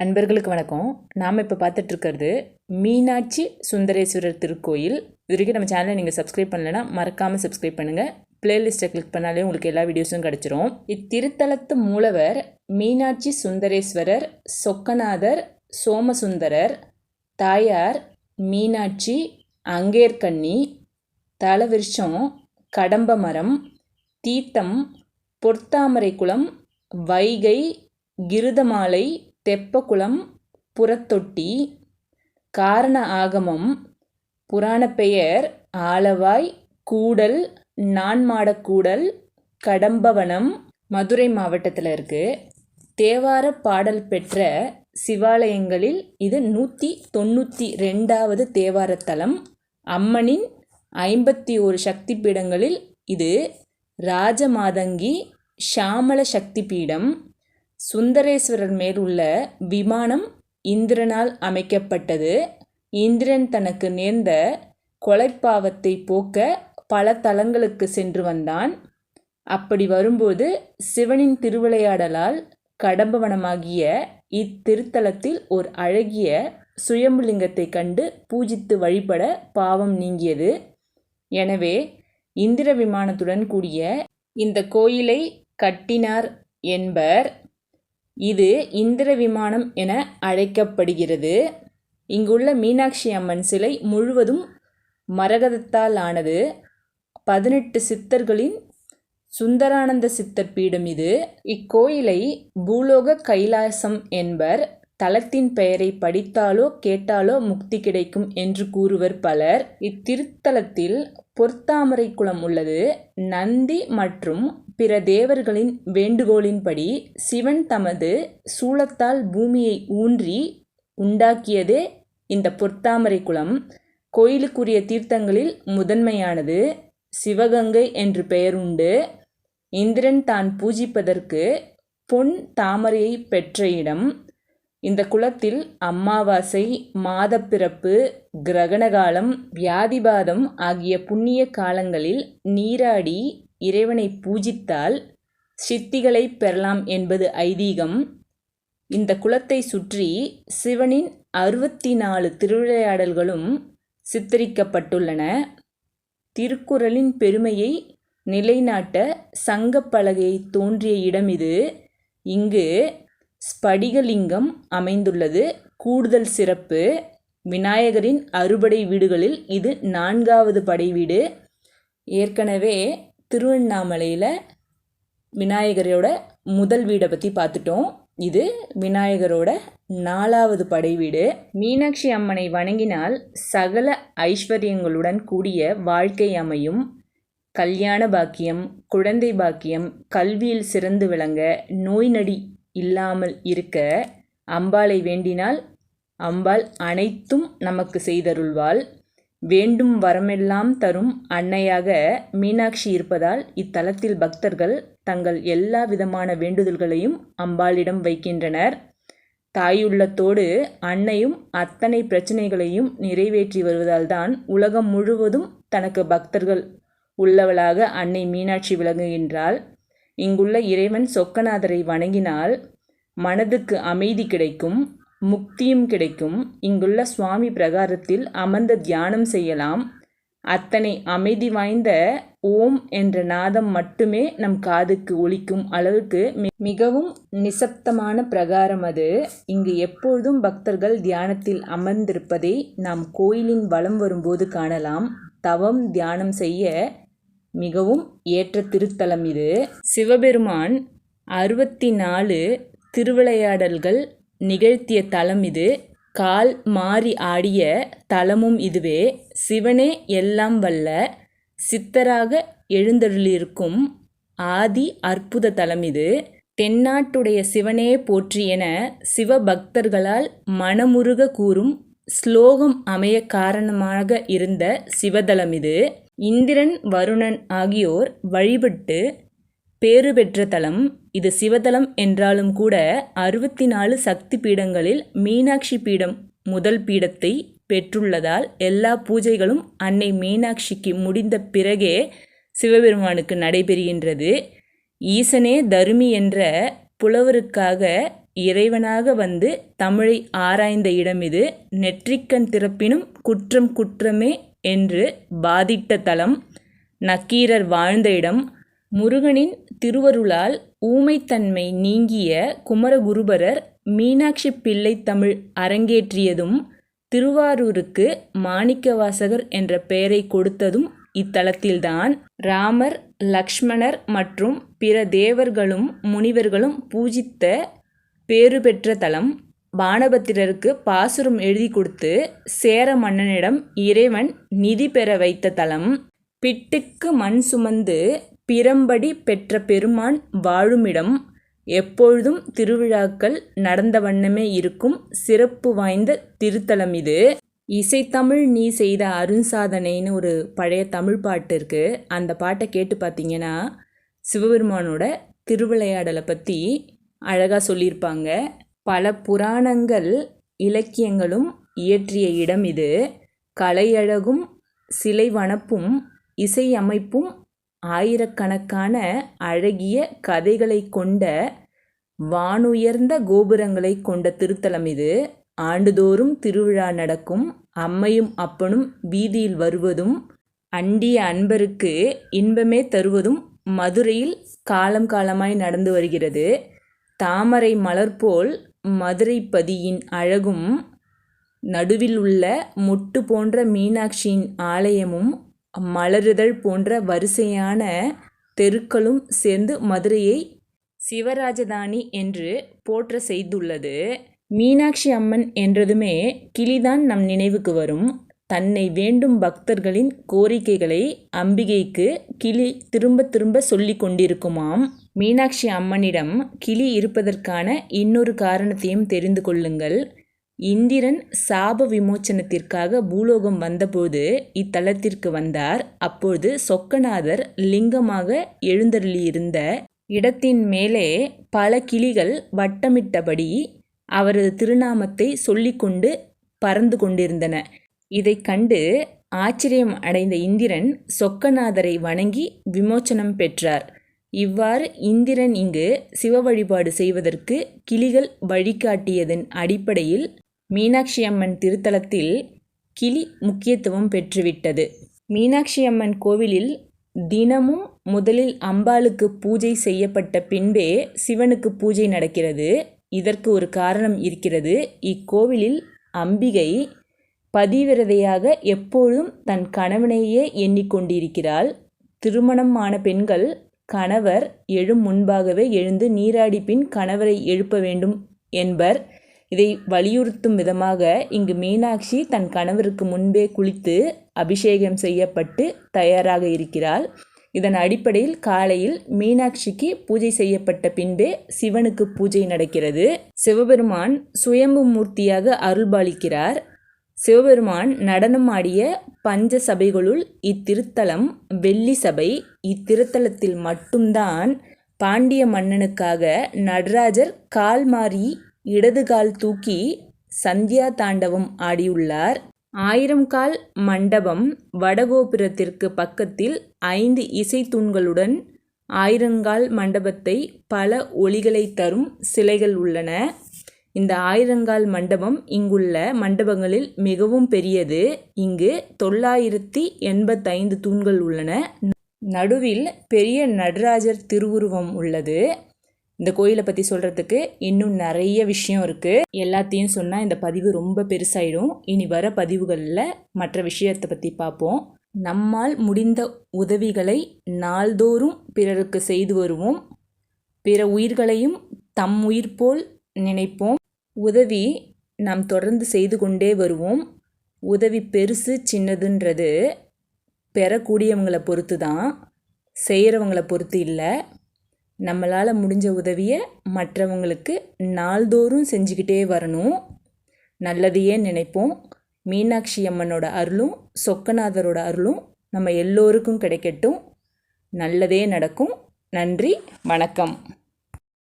அன்பர்களுக்கு வணக்கம். நாம் இப்போ பார்த்துட்ருக்கிறது மீனாட்சி சுந்தரேஸ்வரர் திருக்கோயில். இது வரைக்கும் நம்ம சேனலை நீங்கள் சப்ஸ்கிரைப் பண்ணலைன்னா மறக்காமல் சப்ஸ்கிரைப் பண்ணுங்கள் பிளேலிஸ்ட்டை கிளிக் பண்ணாலே உங்களுக்கு எல்லா வீடியோஸும் கிடச்சிரும். இத்திருத்தலத்து மூலவர் மீனாட்சி சுந்தரேஸ்வரர் சொக்கநாதர் சோமசுந்தரர் தாயார் மீனாட்சி அங்கேற்கண்ணி தலவிருஷம் கடம்ப மரம் தீர்த்தம் பொற்தாமரை குளம் வைகை கிருதமாலை தெப்பக்குளம் புறத்தொட்டி காரண ஆகமம் புராணப்பெயர் ஆலவாய் கூடல் நான்மாடக்கூடல் கடம்பவனம் மதுரை மாவட்டத்தில் இருக்குது தேவார பாடல் பெற்ற சிவாலயங்களில் இது நூற்றி தொண்ணூற்றி ரெண்டாவது தேவாரத்தலம் அம்மனின் ஐம்பத்தி ஒரு சக்தி பீடங்களில் இது ராஜமாதங்கி ஷாமல சக்தி பீடம் சுந்தரேஸ்வரர் மேல் உள்ள விமானம் இந்திரனால் அமைக்கப்பட்டது. இந்திரன் தனக்கு நேர்ந்த கொலைப்பாவத்தை போக்க பல தலங்களுக்கு சென்று வந்தான். அப்படி வரும்போது சிவனின் திருவிளையாடலால் கடம்பவனமாகிய இத்திருத்தலத்தில் ஒரு அழகிய சுயம்புலிங்கத்தை கண்டு பூஜித்து வழிபட பாவம் நீங்கியது. எனவே இந்திர விமானத்துடன் கூடிய இந்த கோயிலை கட்டினார் என்பர். இது இந்திர விமானம் என அழைக்கப்படுகிறது. இங்குள்ள மீனாட்சி அம்மன் சிலை முழுவதும் மரகதத்தால் ஆனது பதினெட்டு சித்தர்களின் சுந்தரானந்த சித்தர் பீடம் இது. இக்கோயிலை பூலோக கைலாசம் என்பர் தலத்தின் பெயரை படித்தாலோ கேட்டாலோ முக்தி கிடைக்கும் என்று கூறுவர் பலர். இத்திருத்தலத்தில் பொற்தாமரை குளம் உள்ளது. நந்தி மற்றும் பிற தேவர்களின் வேண்டுகோளின்படி சிவன் தமது சூலத்தால் பூமியை ஊன்றி உண்டாக்கியதே இந்த பொற்தாமரை குளம் கோயிலுக்குரிய தீர்த்தங்களில் முதன்மையானது சிவகங்கை என்று பெயர் உண்டு. இந்திரன் தான் பூஜிப்பதற்கு பொன் தாமரையை பெற்ற இடம். இந்த குளத்தில் அமாவாசை மாதப்பிறப்பு கிரகணகாலம் வியாதிபாதம் ஆகிய புண்ணிய காலங்களில் நீராடி இறைவனை பூஜித்தால் சித்திகளை பெறலாம் என்பது ஐதீகம். இந்த குளத்தை சுற்றி சிவனின் அறுபத்தி நாலு திருவிளையாடல்களும் சித்தரிக்கப்பட்டுள்ளன. திருக்குறளின் பெருமையை நிலைநாட்ட சங்கப்பலகை தோன்றிய இடம் இது. இங்கு ஸ்படிகலிங்கம் அமைந்துள்ளது. கூடுதல் சிறப்பு விநாயகரின் அறுபடை வீடுகளில் இது நான்காவது படை வீடு. ஏற்கனவே திருவண்ணாமலையில் விநாயகரோட முதல் வீடை பற்றி பார்த்துட்டோம். இது விநாயகரோட நாலாவது படை வீடு. மீனாட்சி அம்மனை வணங்கினால் சகல ஐஸ்வர்யங்களுடன் கூடிய வாழ்க்கை அமையும். கல்யாண பாக்கியம் குழந்தை பாக்கியம் கல்வியில் சிறந்து விளங்க நோய் நடி இல்லாமல் இருக்க அம்பாளை வேண்டினால் அம்பாள் அனைத்தும் நமக்கு செய்தருள்வாள். வேண்டும் வரமெல்லாம் தரும் அன்னையாக மீனாட்சி இருப்பதால் இத்தலத்தில் பக்தர்கள் தங்கள் எல்லா விதமான வேண்டுதல்களையும் அம்பாளிடம் வைக்கின்றனர். தாயுள்ளத்தோடு அன்னையும் அத்தனை பிரச்சனைகளையும் நிறைவேற்றி வருவதால் தான் உலகம் முழுவதும் தனக்கு பக்தர்கள் உள்ளவளாக அன்னை மீனாட்சி விளங்குகின்றாள். இங்குள்ள இறைவன் சொக்கநாதரை வணங்கினால் மனதுக்கு அமைதி கிடைக்கும் முக்தியும் கிடைக்கும். இங்குள்ள சுவாமி பிரகாரத்தில் அமர்ந்த தியானம் செய்யலாம். அத்தனை அமைதி வாய்ந்த ஓம் என்ற நாதம் மட்டுமே நம் காதுக்கு ஒலிக்கும் அளவுக்கு மிகவும் நிசப்தமான பிரகாரம் அது. இங்கு எப்பொழுதும் பக்தர்கள் தியானத்தில் அமர்ந்திருப்பதை நாம் கோயிலின் வலம் வரும்போது காணலாம். தவம் தியானம் செய்ய மிகவும் ஏற்ற திருத்தலம் இது. சிவபெருமான் அறுபத்தி நாலு திருவிளையாடல்கள் நிகழ்த்திய தலம் இது. கால் மாறி ஆடிய தலமும் இதுவே. சிவனே எல்லாம் வல்ல சித்தராக எழுந்தருளிருக்கும் ஆதி அற்புத தலம் இது. தென்னாட்டுடைய சிவனே போற்றி என சிவபக்தர்களால் மனமுருக கூறும் ஸ்லோகம் அமைய காரணமாக இருந்த சிவதலம் இது. இந்திரன் வருணன் ஆகியோர் வழிபட்டு பேறு பெற்ற தலம். இது சிவதலம் என்றாலும் கூட அறுபத்தி நாலு சக்தி பீடங்களில் மீனாட்சி பீடம் முதல் பீடத்தை பெற்றுள்ளதால் எல்லா பூஜைகளும் அன்னை மீனாட்சிக்கு முடிந்த பிறகே சிவபெருமானுக்கு நடைபெறுகின்றது. ஈசனே தருமி என்ற புலவருக்காக இறைவனாக வந்து தமிழை ஆராய்ந்த இடம் இது. நெற்றிக்கண் திறப்பினும் குற்றம் குற்றமே என்று பாதிட்ட தலம் நக்கீரர் வாழ்ந்த இடம். முருகனின் திருவருளால் ஊமைத்தன்மை நீங்கிய குமரகுருபரர் மீனாட்சி பிள்ளை தமிழ் அரங்கேற்றியதும் திருவாரூருக்கு மாணிக்கவாசகர் என்ற பெயரை கொடுத்ததும் இத்தலத்தில்தான். ராமர் லக்ஷ்மணர் மற்றும் பிற தேவர்களும் முனிவர்களும் பூஜித்த பேறு பெற்ற தலம். பானபத்திரருக்கு பாசுரம் எழுதி கொடுத்து சேர மன்னனிடம் இறைவன் நிதி பெற வைத்த தலம் பிட்டுக்கு மண் சுமந்து பிறம்படி பெற்ற பெருமான் வாழுமிடம் எப்பொழுதும் திருவிழாக்கள் நடந்த வண்ணமே இருக்கும் சிறப்பு வாய்ந்த திருத்தலம் இது. இசைத்தமிழ் நீ செய்த அருண்சாதனைன்னு ஒரு பழைய தமிழ் பாட்டு இருக்குது அந்த பாட்டை கேட்டு பார்த்தீங்கன்னா சிவபெருமானோட திருவிளையாடலை பற்றி அழகாக சொல்லியிருப்பாங்க. பல புராணங்கள் இலக்கியங்களும் இயற்றிய இடம் இது. கலையழகும் சிலை வனப்பும் இசையமைப்பும் ஆயிரக்கணக்கான அழகிய கதைகளை கொண்ட வானுயர்ந்த கோபுரங்களை கொண்ட திருத்தலம் இது. ஆண்டுதோறும் திருவிழா நடக்கும் அம்மையும் அப்பனும் வீதியில் வருவதும் அண்டிய அன்பருக்கு இன்பமே தருவதும் மதுரையில் காலம் காலமாய் நடந்து வருகிறது. தாமரை மலர் போல் மதுரைப்பதியின் அழகும் நடுவில் உள்ள முட்டு போன்ற மீனாட்சியின் ஆலயமும் மலருதழ் போன்ற வரிசையான தெருக்களும் சேர்ந்து மதுரையை சிவராஜதானி என்று போற்ற செய்துள்ளது. மீனாட்சி அம்மன் என்றதுமே கிளிதான் நம் நினைவுக்கு வரும். தன்னை வேண்டும் பக்தர்களின் கோரிக்கைகளை அம்பிகைக்கு கிளி திரும்ப திரும்ப சொல்லி கொண்டிருக்குமாம். மீனாட்சி அம்மனிடம் கிளி இருப்பதற்கான இன்னொரு காரணத்தையும் தெரிந்து கொள்ளுங்கள். இந்திரன் சாப விமோச்சனத்திற்காக பூலோகம் வந்தபோது இத்தலத்திற்கு வந்தார். அப்போது சொக்கநாதர் லிங்கமாக எழுந்தருளியிருந்த இடத்தின் மேலே பல கிளிகள் வட்டமிட்டபடி அவரது திருநாமத்தை சொல்லிக்கொண்டு பறந்து கொண்டிருந்தன. இதை கண்டு ஆச்சரியம் அடைந்த இந்திரன் சொக்கநாதரை வணங்கி விமோச்சனம் பெற்றார். இவ்வாறு இந்திரன் இங்கு சிவ வழிபாடு செய்வதற்கு கிளிகள் வழிகாட்டியதன் அடிப்படையில் மீனாட்சி அம்மன் திருத்தலத்தில் கிளி முக்கியத்துவம் பெற்றுவிட்டது. மீனாட்சி அம்மன் கோவிலில் தினமும் முதலில் அம்பாளுக்கு பூஜை செய்யப்பட்ட பின்பே சிவனுக்கு பூஜை நடக்கிறது. இதற்கு ஒரு காரணம் இருக்கிறது. இக்கோவிலில் அம்பிகை பதிவிரதையாக எப்பொழுதும் தன் கணவனையே எண்ணிக்கொண்டிருக்கிறாள். திருமணம் ஆன பெண்கள் கணவர் எழும் முன்பாகவே எழுந்து நீராடி பின் கணவரை எழுப்ப வேண்டும் என்பர். இதை வலியுறுத்தும் விதமாக இங்கு மீனாட்சி தன் கணவருக்கு முன்பே குளித்து அபிஷேகம் செய்யப்பட்டு தயாராக இருக்கிறாள். இதன் அடிப்படையில் காலையில் மீனாட்சிக்கு பூஜை செய்யப்பட்ட பின்பே சிவனுக்கு பூஜை நடக்கிறது. சிவபெருமான் சுயம்பு மூர்த்தியாக அருள்பாலிக்கிறார். சிவபெருமான் நடனமாடிய பஞ்ச சபைகளுள் இத்திருத்தலம் வெள்ளி சபை இத்திருத்தலத்தில் மட்டும்தான் பாண்டிய மன்னனுக்காக நடராஜர் கால் மாறி இடது கால் தூக்கி சந்தியா தாண்டவம் ஆடியுள்ளார். ஆயிரம் கால் மண்டபம் வடகோபுரத்திற்கு பக்கத்தில் ஐந்து இசைத்தூண்களுடன் ஆயிரங்கால் மண்டபத்தை பல ஒளிகளை தரும் சிலைகள் உள்ளன. இந்த ஆயிரங்கால் மண்டபம் இங்குள்ள மண்டபங்களில் மிகவும் பெரியது. இங்கு தொள்ளாயிரத்தி எண்பத்தைந்து தூண்கள் உள்ளன. நடுவில் பெரிய நடராஜர் திருவுருவம் உள்ளது. இந்த கோயிலை பற்றி சொல்கிறதுக்கு இன்னும் நிறைய விஷயம் இருக்குது எல்லாத்தையும் சொன்னால் இந்த பதிவு ரொம்ப பெருசாயிடும். இனி வர பதிவுகளில் மற்ற விஷயத்தை பற்றி பார்ப்போம். நம்மால் முடிந்த உதவிகளை நாள்தோறும் பிறருக்கு செய்து வருவோம். பிற உயிர்களையும் தம் உயிர் போல் நினைப்போம். உதவி நாம் தொடர்ந்து செய்து கொண்டே வருவோம். உதவி பெருசு சின்னதுன்றது பெறக்கூடியவங்களை பொறுத்து தான் செய்கிறவங்கள பொறுத்து இல்லை. நம்மளால் முடிஞ்ச உதவியை மற்றவங்களுக்கு நாள்தோறும் செஞ்சுக்கிட்டே வரணும். நல்லதையே நினைப்போம். மீனாட்சி அம்மனோட அருளும் சொக்கநாதரோட அருளும் நம்ம எல்லோருக்கும் கிடைக்கட்டும். நல்லதே நடக்கும். நன்றி வணக்கம்.